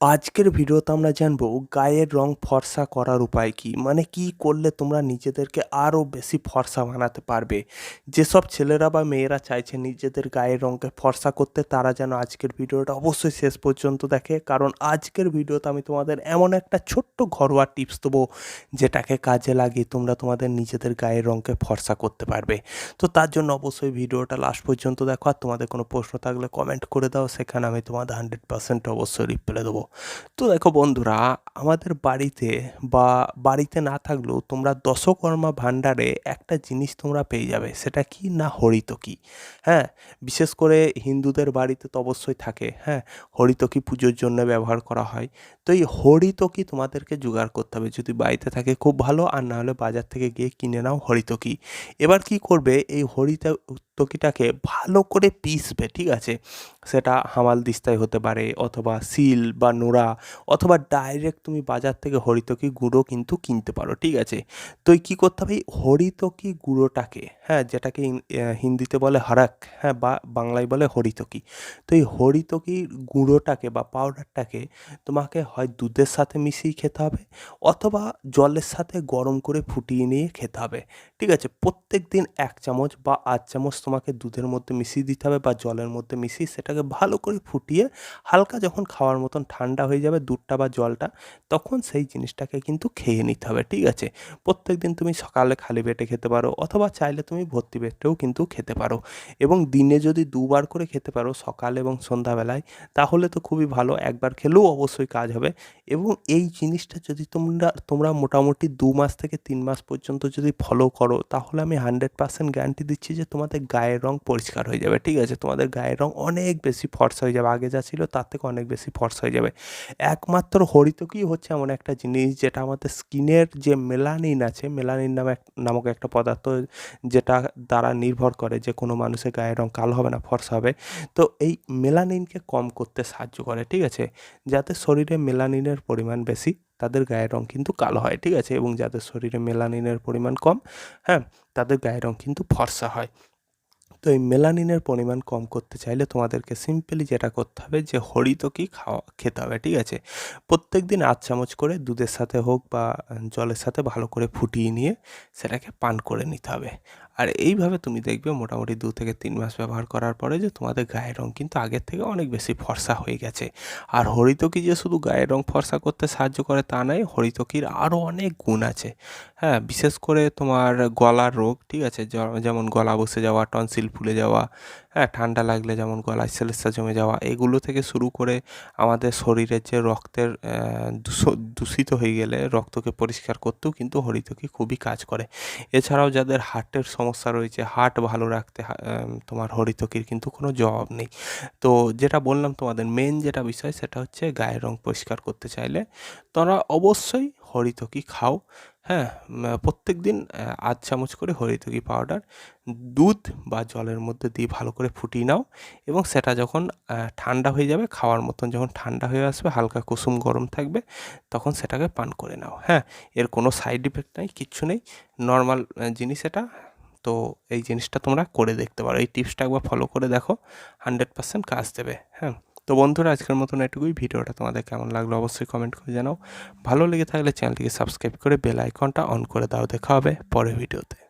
আজকের ভিডিওতে আমরা জানব গায়ের রং ফর্সা করার উপায় কি? মানে কি করলে তোমরা নিজেদেরকে আরও বেশি ফর্সা বানাতে পারবে? যেসব ছেলেরা বা মেয়েরা চাইছে নিজেদের গায়ের রঙকে ফর্সা করতে, তারা যেন আজকের ভিডিওটা অবশ্যই শেষ পর্যন্ত দেখে। কারণ আজকের ভিডিওতে আমি তোমাদের এমন একটা ছোট্ট ঘরোয়া টিপস দেবো, যেটাকে কাজে লাগিয়ে তোমরা তোমাদের নিজেদের গায়ের রঙকে ফর্সা করতে পারবে। তো তার জন্য অবশ্যই ভিডিওটা লাস্ট পর্যন্ত দেখো। আর তোমাদের কোনো প্রশ্ন থাকলে কমেন্ট করে দাও, সেখানে আমি তোমাদের হান্ড্রেড পার্সেন্ট অবশ্যই রিপ্লাই দেবো। তো দেখো বন্ধুরা, আমাদের বাড়িতে বা বাড়িতে না থাকলেও তোমরা দশকর্মা ভাণ্ডারে একটা জিনিস তোমরা পেয়ে যাবে, সেটা কি না হরিতকি? হ্যাঁ বিশেষ করে হিন্দুদের বাড়িতে তো অবশ্যই থাকে হ্যাঁ হরিতকি পুজোর জন্য ব্যবহার করা হয়। তো এই হরিতকি তোমাদেরকে জোগাড় করতে হবে, যদি বাড়িতে থাকে খুব ভালো, আর না হলে বাজার থেকে গিয়ে কিনে নাও হরিতকি। এবার কি করবে, এই হরিত তকিটাকে ভালো করে পিসবে ঠিক আছে? সেটা হামাল দিস্তায় হতে পারে, অথবা সিল বা নোড়া অথবা ডাইরেক্ট তুমি বাজার থেকে হরিতকি গুঁড়ো কিন্তু কিনতে পারো, ঠিক আছে? তো কী করতে হবে? হরিতকি গুঁড়োটাকে হ্যাঁ যেটাকে হিন্দিতে বলে হরাক হ্যাঁ বা বাংলায় বলে হরিতকি। তো এই হরিতকির গুঁড়োটাকে বা পাউডারটাকে তোমাকে হয় দুধের সাথে মিশিয়ে খেতে হবে অথবা জলের সাথে গরম করে ফুটিয়ে নিয়ে খেতে হবে, ঠিক আছে? প্রত্যেক দিন এক চামচ বা আধ চামচ তোমাকে দুধের মধ্যে মিশিয়ে দিতে হবে বা জলের মধ্যে মিশিয়ে সেটাকে ভালো করে ফুটিয়ে হালকা যখন খাওয়ার মতন ঠান্ডা হয়ে যাবে, দুধটা বা জলটা, তখন সেই জিনিসটাকে কিন্তু খেয়ে নিতে হবে, ঠিক আছে? প্রত্যেক দিন তুমি সকালে খালি পেটে খেতে পারো অথবা চাইলে তুমি ভর্তি পেটেও কিন্তু খেতে পারো। এবং দিনে যদি দুবার করে খেতে পারো সকাল এবং সন্ধ্যাবেলায়, তাহলে তো খুবই ভালো, একবার খেলেও অবশ্যই কাজ হবে। এবং এই জিনিসটা যদি তোমরা তোমরা মোটামুটি দু মাস থেকে তিন মাস পর্যন্ত যদি ফলো করো, তাহলে আমি হান্ড্রেড পার্সেন্ট গ্যারান্টি দিচ্ছি যে তোমাদের গায়ের রং পরিষ্কার হয়ে যাবে, ঠিক আছে? তোমাদের গায়ের রং অনেক বেশি ফর্সা হয়ে যাবে, আগে যা ছিল তার থেকে অনেক বেশি ফর্সা হয়ে যাবে। একমাত্র হরিতকি হচ্ছে এমন একটা জিনিস যেটা আমাদের স্কিনের যে মেলানিন আছে, মেলানিন নামে নামক একটা পদার্থ যেটা দ্বারা নির্ভর করে যে কোনো মানুষের গায়ের রং কালো হবে না, ফর্সা হবে। তো এই মেলানিনকে কম করতে সাহায্য করে, ঠিক আছে? যাদের শরীরে মেলানিনের পরিমাণ বেশি, তাদের গায়ের রং কিন্তু কালো হয়, ঠিক আছে? এবং যাদের শরীরে মেলানিনের পরিমাণ কম হ্যাঁ তাদের গায়ের রং কিন্তু ফর্সা হয়। তো এই মেলানিনের পরিমাণ কম করতে চাইলে তোমাদেরকে সিম্পলি যেটা করতে হবে যে হরিতকি খাওয়া, খেতে হবে, ঠিক আছে? প্রত্যেক দিন আধ চামচ করে দুধের সাথে হোক বা জলের সাথে ভালো করে ফুটিয়ে নিয়ে সেটাকে পান করে নিতে হবে। আর এইভাবে তুমি দেখবে মোটামুটি দু থেকে তিন মাস ব্যবহার করার পরে যে তোমাদের গায়ের রং কিন্তু আগের থেকে অনেক বেশি ফর্সা হয়ে গেছে। আর হরিতকি যে শুধু গায়ের রং ফর্সা করতে সাহায্য করে তা নয় হরিতকির আরও অনেক গুণ আছে। হ্যাঁ বিশেষ করে তোমার গলার রোগ, ঠিক আছে? যেমন গলা বসে যাওয়া টনসিল ফুলে যাওয়া হ্যাঁ ঠান্ডা লাগলে যেমন গলায় সেলেসা জমে যাওয়া, এগুলো থেকে শুরু করে আমাদের শরীরের যে রক্তের দূষিত হয়ে গেলে রক্তকে পরিষ্কার করতেও কিন্তু হরিতকি খুবই কাজ করে। এছাড়াও যাদের হার্টের সমস্যা রয়েছে, হার্ট ভালো রাখতে তোমার হরিতকির কিন্তু কোনো জবাব নেই। তো যেটা বললাম তোমাদের মেন যেটা বিষয় সেটা হচ্ছে গায়ের রং পরিষ্কার করতে চাইলে তোমরা অবশ্যই হরিতকি খাও। হ্যাঁ প্রত্যেক দিন আধ চামচ করে হরিতকি পাউডার দুধ বা জলের মধ্যে দিয়ে ভালো করে ফুটিয়ে নাও এবং সেটা যখন ঠান্ডা হয়ে যাবে, খাওয়ার মতন যখন ঠান্ডা হয়ে আসবে, হালকা কুসুম গরম থাকবে, তখন সেটাকে পান করে নাও। হ্যাঁ এর কোনো সাইড ইফেক্ট নাই, কিচ্ছু নেই। নর্মাল জিনিস এটা। তো এই জিনিসটা তোমরা করে দেখতে পারো। এই টিপসটা একবার ফলো করে দেখো। হান্ড্রেড পার্সেন্ট কাজ দেবে। হ্যাঁ। তো বন্ধুরা, আজকের মতন এটুকুই। ভিডিওটা তোমাদের কেমন লাগল অবশ্যই কমেন্ট করে জানাও। ভালো লেগে থাকলে চ্যানেলটিকে সাবস্ক্রাইব করে বেল আইকনটা অন করে দাও। দেখা হবে পরের ভিডিওতে।